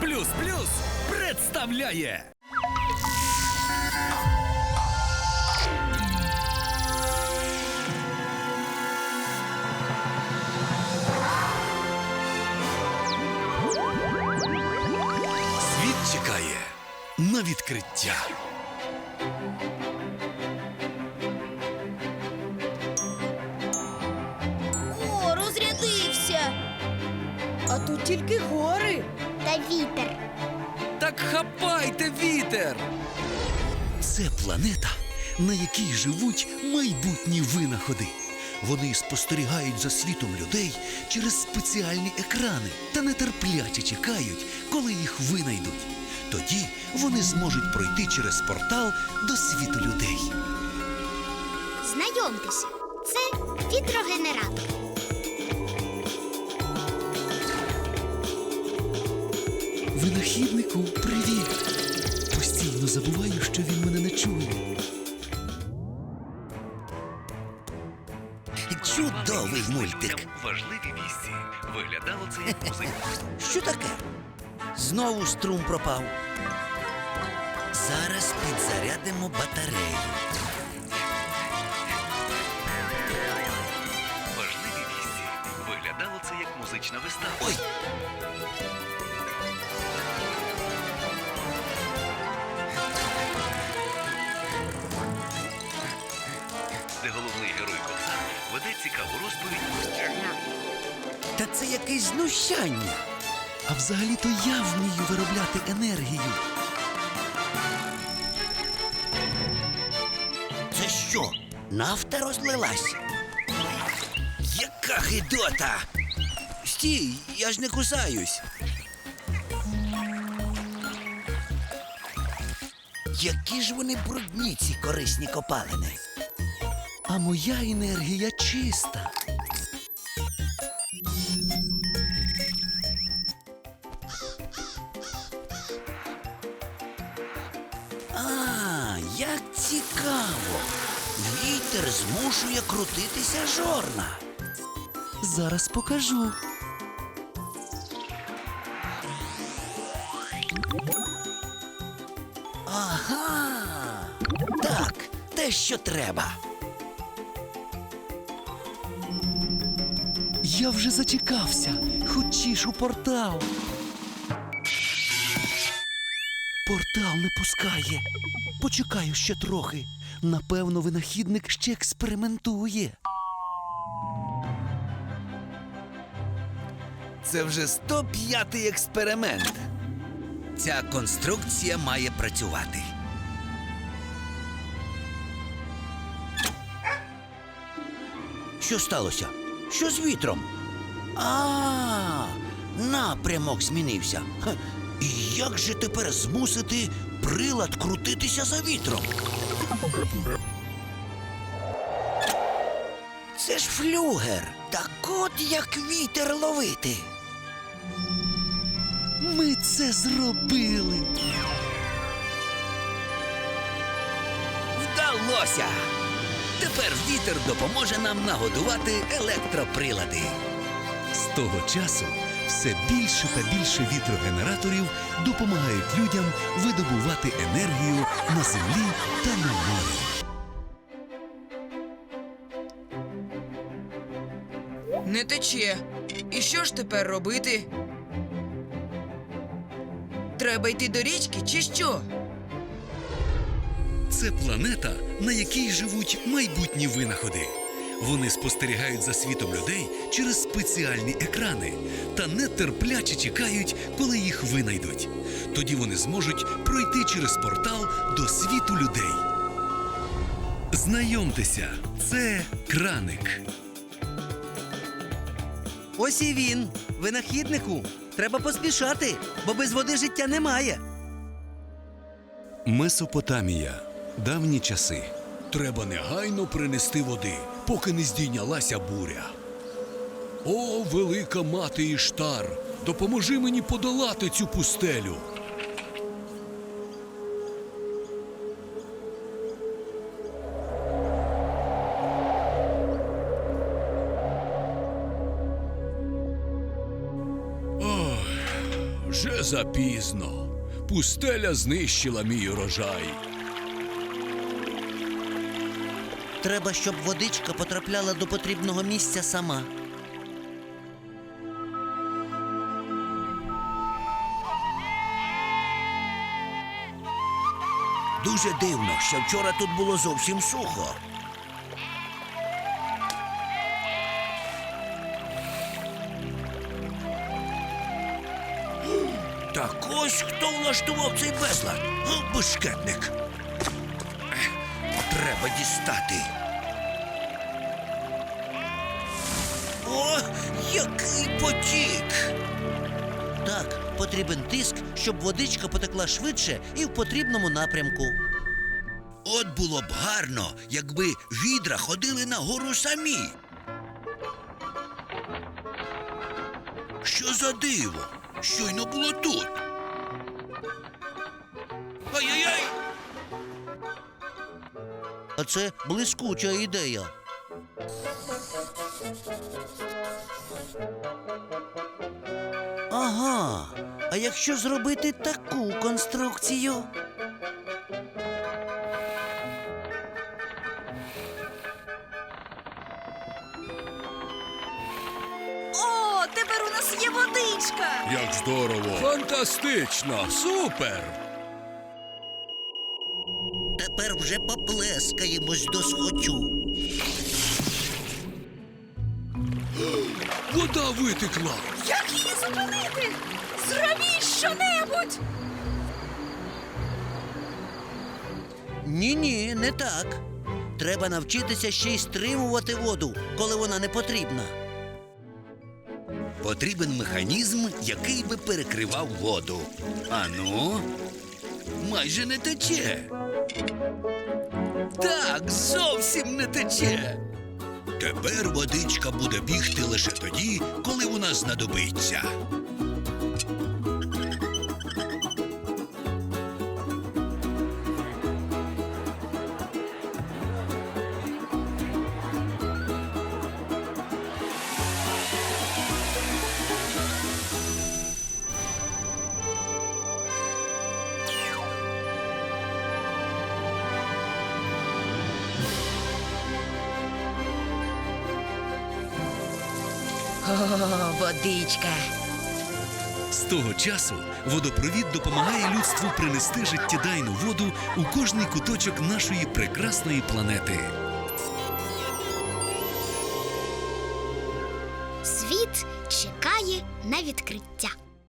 Плюс плюс представляє. Світ чекає на відкриття. А тут тільки гори. Та вітер. Так хапайте вітер! Це планета, на якій живуть майбутні винаходи. Вони спостерігають за світом людей через спеціальні екрани та нетерпляче чекають, коли їх винайдуть. Тоді вони зможуть пройти через портал до світу людей. Знайомтеся, це вітрогенератор. Винахіднику, привіт! Постійно забуваю, що він мене не чує. Чудовий мультик. Важливі вісті. Виглядало це як музика. Що таке? Знову струм пропав. Зараз підзарядимо батарею. Важливі вісті. Виглядало це як музична вистава. Ой, головний герой Кобзар веде цікаву розповідь. та це якесь знущання. А взагалі-то я вмію виробляти енергію. Це що? Нафта розлилась? Яка гидота! Стій, я ж не кусаюсь. Які ж вони брудні, ці корисні копалини. А моя енергія чиста. А, як цікаво. Вітер змушує крутитися жорна. Зараз покажу. Ага. Так, те, що треба. Я вже зачекався. Хочеш у портал. Портал не пускає. Почекаю ще трохи. Напевно, винахідник ще експериментує. Це вже 105-й експеримент. Ця конструкція має працювати. Що сталося? Що з вітром? А, напрямок змінився. Ха, І як же тепер змусити прилад крутитися за вітром? Це ж флюгер. Так от як вітер ловити. Ми це зробили. Вдалося! Тепер вітер допоможе нам нагодувати електроприлади. З того часу все більше та більше вітрогенераторів допомагають людям видобувати енергію на землі та на морі. Не тече. І що ж тепер робити? Треба йти до річки чи що? Це планета, на якій живуть майбутні винаходи. Вони спостерігають за світом людей через спеціальні екрани та нетерпляче чекають, коли їх винайдуть. Тоді вони зможуть пройти через портал до світу людей. Знайомтеся, це краник. Ось і він, винахіднику. Треба поспішати, бо без води життя немає. Месопотамія. Давні часи. Треба негайно принести води, поки не здійнялася буря. О, велика мати Іштар, допоможи мені подолати цю пустелю. Вже запізно. Пустеля знищила мій урожай. Треба, щоб водичка потрапляла до потрібного місця сама. Дуже дивно, що вчора тут було зовсім сухо. Так ось хто влаштував цей безлад. Ех, Треба дістати. О, який потік! Так, потрібен тиск, щоб водичка потекла швидше і в потрібному напрямку. От було б гарно, якби відра ходили на гору самі. Що за диво? Щойно було тут. Ай-яй-яй! А це блискуча ідея. Ага. А якщо зробити таку конструкцію? О, тепер у нас є водичка. Як здорово! Фантастично! Супер! Тепер вже поплескаємось до схочу. Вода витекла! Як її зупинити? Зробіть щонебудь! Ні-ні, не так. Треба навчитися ще й стримувати воду, коли вона не потрібна. Потрібен механізм, який би перекривав воду. Ану, майже не тече. Так, зовсім не тече. Тепер водичка буде бігти лише тоді, коли вона знадобиться. О, водичка. З того часу водопровід допомагає людству принести життєдайну воду у кожний куточок нашої прекрасної планети. Світ чекає на відкриття.